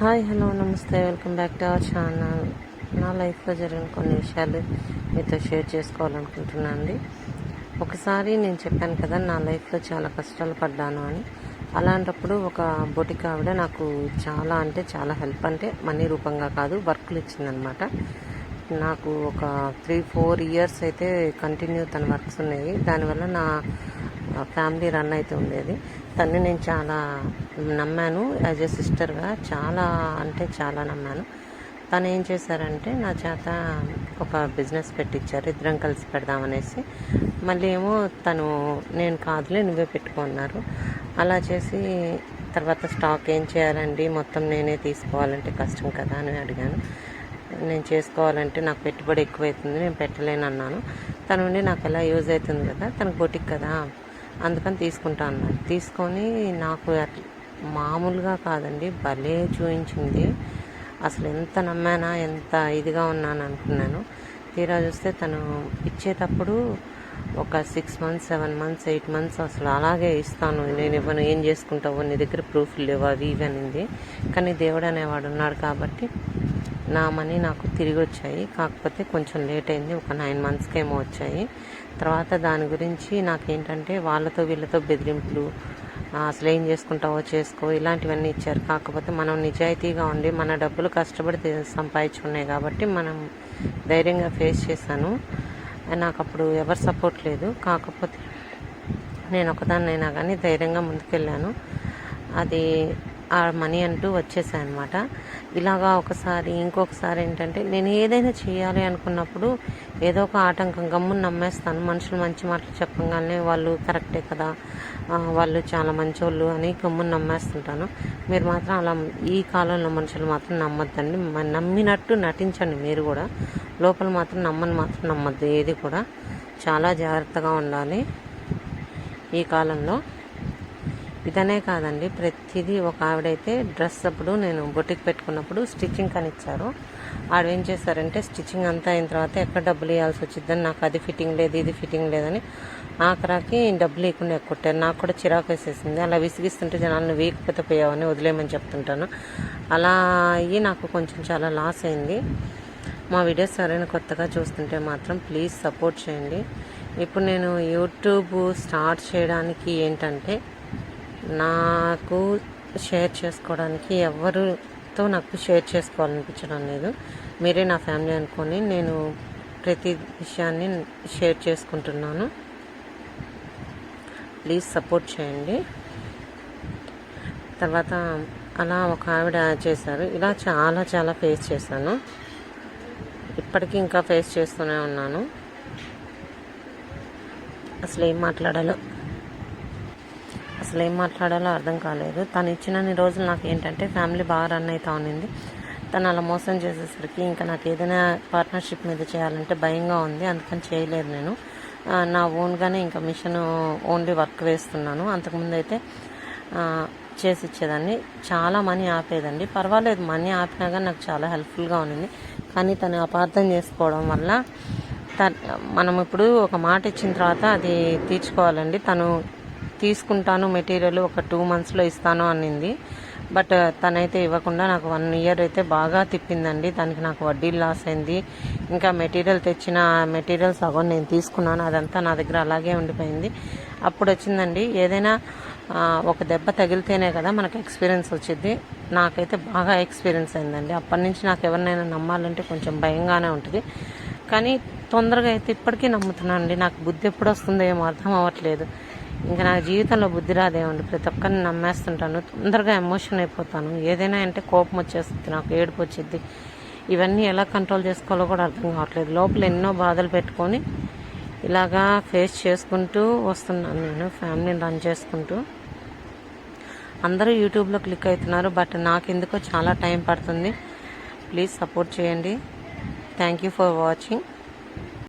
Hi hello namaste welcome back to our channel. నా లైఫ్లో జరిగిన కొన్ని విషయాలు మీతో షేర్ చేసుకోవాలనుకుంటున్నాను అండి ఒకసారి నేను చెప్పాను కదా నా లైఫ్లో చాలా కష్టాలు పడ్డాను అని. అలాంటప్పుడు ఒక బొటిక్ ఆవిడ నాకు చాలా అంటే చాలా హెల్ప్ అంటే మనీ రూపంగా కాదు వర్క్లు ఇచ్చిందనమాట. నాకు ఒక త్రీ ఫోర్ ఇయర్స్ అయితే కంటిన్యూ తన వర్క్స్ ఉన్నాయి. దానివల్ల నా ఫ్యామిలీ రన్ అయితే ఉండేది. తన్ని నేను చాలా నమ్మాను. యాజ్ ఎ సిస్టర్గా చాలా అంటే చాలా నమ్మాను. తను ఏం చేశారంటే నా చేత ఒక బిజినెస్ పెట్టించారు ఇద్దరం కలిసి పెడదామనేసి మళ్ళీ ఏమో తను నేను కాదులే నువ్వే పెట్టుకున్నారు అలా చేసి తర్వాత స్టాక్ ఏం చేయాలండి? మొత్తం నేనే తీసుకోవాలంటే కష్టం కదా అని అడిగాను. నేను చేసుకోవాలంటే నాకు పెట్టుబడి ఎక్కువైతుంది నేను పెట్టలేను అన్నాను తను ఉండి నాకు ఎలా యూజ్ అవుతుంది కదా తనకు బొటిక్ కదా అందుకని తీసుకుంటా అన్నాడు. తీసుకొని నాకు మామూలుగా కాదండి భలే చూపించింది అసలు ఎంత నమ్మానా ఎంత ఇదిగా ఉన్నాను అనుకున్నాను. తీరా చూస్తే తను ఇచ్చేటప్పుడు ఒక six months seven months eight months అసలు అలాగే ఇస్తాను నేను ఇవ్వను ఏం చేసుకుంటావు నీ దగ్గర ప్రూఫ్ లేవు అవి ఇవి అనింది. కానీ దేవుడు అనేవాడు ఉన్నాడు కాబట్టి నా మనీ నాకు తిరిగి వచ్చాయి. కాకపోతే కొంచెం లేట్ అయింది. ఒక నైన్ మంత్స్కి ఏమో వచ్చాయి. తర్వాత దాని గురించి నాకేంటంటే వాళ్ళతో వీళ్ళతో బెదిరింపులు అసలు ఏం చేసుకుంటావో చేసుకో ఇలాంటివన్నీ ఇచ్చారు. కాకపోతే మనం నిజాయితీగా ఉండి మన డబ్బులు కష్టపడి తే- సంపాదించుకున్నాయి కాబట్టి మనం ధైర్యంగా ఫేస్ చేశాను. నాకు అప్పుడు ఎవరు సపోర్ట్ లేదు. కాకపోతే నేను ఒకదాన్నైనా కానీ ధైర్యంగా ముందుకెళ్ళాను. అది ఆ మనీ అంటూ వచ్చేసాయి అనమాట ఇలాగా ఒకసారి ఇంకొకసారి ఏంటంటే నేను ఏదైనా చేయాలి అనుకున్నప్పుడు ఏదో ఒక ఆటంకం గమ్మును నమ్మేస్తాను. మనుషులు మంచి మాటలు చెప్పగానే వాళ్ళు కరెక్టే కదా. వాళ్ళు చాలా మంచోళ్ళు అని గమ్మును నమ్మేస్తుంటాను. మీరు మాత్రం అలా ఈ కాలంలో మనుషులు మాత్రం నమ్మద్దండి. నమ్మినట్టు నటించండి మీరు కూడా. లోపల మాత్రం నమ్మని మాత్రం నమ్మద్దు. ఏది కూడా చాలా జాగ్రత్తగా ఉండాలి ఈ కాలంలో. ఇదనే కాదండి. ప్రతిదీ ఒక ఆవిడైతే డ్రెస్ అప్పుడు నేను బొటిక్ పెట్టుకున్నప్పుడు స్టిచ్చింగ్ అని ఇచ్చారు ఆవిడ ఏం చేశారంటే స్టిచ్చింగ్ అంతా అయిన తర్వాత ఎక్కడ డబ్బులు ఇవ్వాల్సి వచ్చిందని నాకు అది ఫిట్టింగ్ లేదు ఇది ఫిట్టింగ్ లేదని ఆఖరాకి డబ్బులు ఇవ్వకుండా ఎక్కొట్టారు. నాకు కూడా చిరాకు వేసేసింది. అలా విసిగిస్తుంటే జనాలను వీకపోతే పోయావని వదిలేయమని చెప్తుంటాను. అలా అయ్యి నాకు కొంచెం చాలా లాస్ అయింది. మా వీడియోస్ ఎవరైనా కొత్తగా చూస్తుంటే మాత్రం ప్లీజ్ సపోర్ట్ చేయండి. ఇప్పుడు నేను యూట్యూబ్ స్టార్ట్ చేయడానికి ఏంటంటే నాకు షేర్ చేసుకోవడానికి ఎవరితో నాకు షేర్ చేసుకోవాలనిపించడం లేదు. మీరే నా ఫ్యామిలీ అనుకొని నేను ప్రతి విషయాన్ని షేర్ చేసుకుంటున్నాను. ప్లీజ్ సపోర్ట్ చేయండి. తర్వాత అలా ఒక ఆవిడ చేశారు. ఇలా చాలా చాలా ఫేస్ చేశాను. ఇప్పటికీ ఇంకా ఫేస్ చేస్తూనే ఉన్నాను. అసలు ఏం మాట్లాడాలో. అసలు ఏం మాట్లాడాలో అర్థం కాలేదు. తను ఇచ్చినన్ని రోజులు నాకు ఏంటంటే ఫ్యామిలీ బాగా రన్ అవుతా ఉన్నింది తను అలా మోసం చేసేసరికి ఇంకా నాకు ఏదైనా పార్ట్నర్షిప్ మీద చేయాలంటే భయంగా ఉంది. అందుకని చేయలేదు నేను. నా ఓన్గానే ఇంకా మిషన్ ఓన్లీ వర్క్ వేస్తున్నాను. అంతకుముందు అయితే చేసి ఇచ్చేదాన్ని చాలా మనీ ఆపేదండి. పర్వాలేదు మనీ ఆపినా కానీ నాకు చాలా హెల్ప్ఫుల్గా ఉన్నింది కానీ తను అపార్థం చేసుకోవడం వల్ల త- మనం ఇప్పుడు ఒక మాట ఇచ్చిన తర్వాత అది తీర్చుకోవాలండి. తను తీసుకుంటాను మెటీరియల్ ఒక టూ మంత్స్లో ఇస్తాను అనింది. బట్ తనైతే ఇవ్వకుండా నాకు వన్ ఇయర్ అయితే బాగా తిప్పిందండి. దానికి నాకు వడ్డీ లాస్ అయింది. ఇంకా మెటీరియల్ తెచ్చిన మెటీరియల్ సగం నేను తీసుకున్నాను. అదంతా నా దగ్గర అలాగే ఉండిపోయింది. అప్పుడు వచ్చిందండి ఏదైనా ఒక దెబ్బ తగిలితేనే కదా మనకు ఎక్స్పీరియన్స్ వచ్చింది. నాకైతే బాగా ఎక్స్పీరియన్స్ అయిందండి. అప్పటి నుంచి నాకు ఎవరినైనా నమ్మాలంటే కొంచెం భయంగానే ఉంటుంది. కానీ తొందరగా అయితే ఇప్పటికీ నమ్ముతున్నాను అండి నాకు బుద్ధి ఎప్పుడు వస్తుందో ఏమో అర్థం అవ్వట్లేదు. ఇంకా నా జీవితంలో బుద్ధి రాదేమండి ప్రతి ఒక్కరిని నమ్మేస్తుంటాను. తొందరగా ఎమోషన్ అయిపోతాను. ఏదైనా అంటే కోపం వచ్చేస్తుంది నాకు ఏడుపు వచ్చింది ఇవన్నీ ఎలా కంట్రోల్ చేసుకోవాలో కూడా అర్థం కావట్లేదు. లోపల ఎన్నో బాధలు పెట్టుకొని ఇలాగా ఫేస్ చేసుకుంటూ వస్తున్నాను నేను ఫ్యామిలీని రన్ చేసుకుంటూ. అందరూ యూట్యూబ్లో క్లిక్ అవుతున్నారు బట్ నాకు ఎందుకో చాలా టైం పడుతుంది. ప్లీజ్ సపోర్ట్ చేయండి. Thank you for watching.